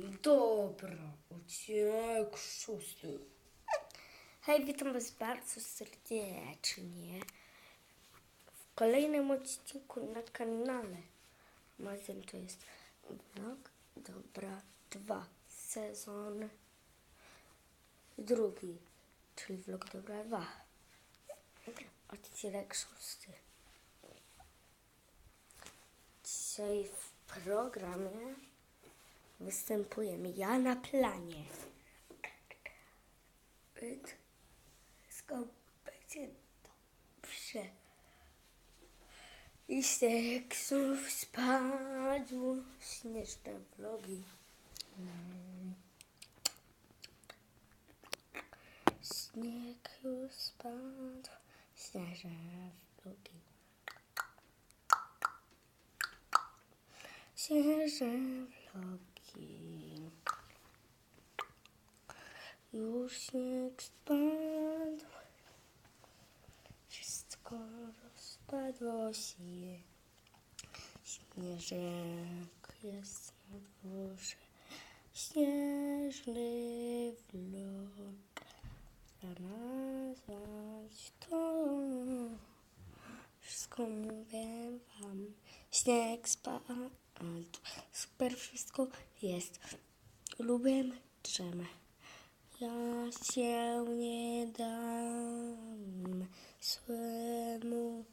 Dobra, odcinek szósty. Hej, witam Was bardzo serdecznie w kolejnym odcinku na kanale. Razem to jest vlog Dobra 2, sezon drugi, czyli vlog Dobra 2. Odcinek szósty. Dzisiaj w programie występujemy ja na planie. Wszystko będzie dobrze. I z tekstów spadło śnieżne vlogi. Śnieg już spadł, śnieżne vlogi. Śnieżne vlogi. Już śnieg spadł, wszystko rozpadło się. Śnieżek jest na dworze, śnieżny vlog. Znalazłaś to, wszystko mówię. Śnieg spadł, super wszystko jest. Lubię drzemę. Ja się nie dam swemu.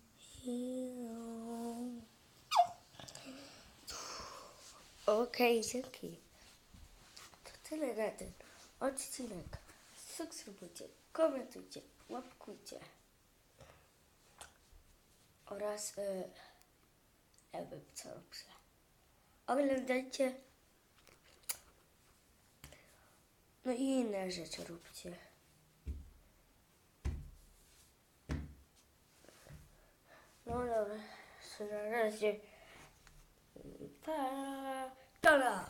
Okej, dzięki. To tyle na ten odcinek. Subskrybujcie, komentujcie, łapkujcie. Oraz e, wiem co robię. Oglądajcie. No i inne rzeczy róbcie. No dobra, na razie. Pa, pa,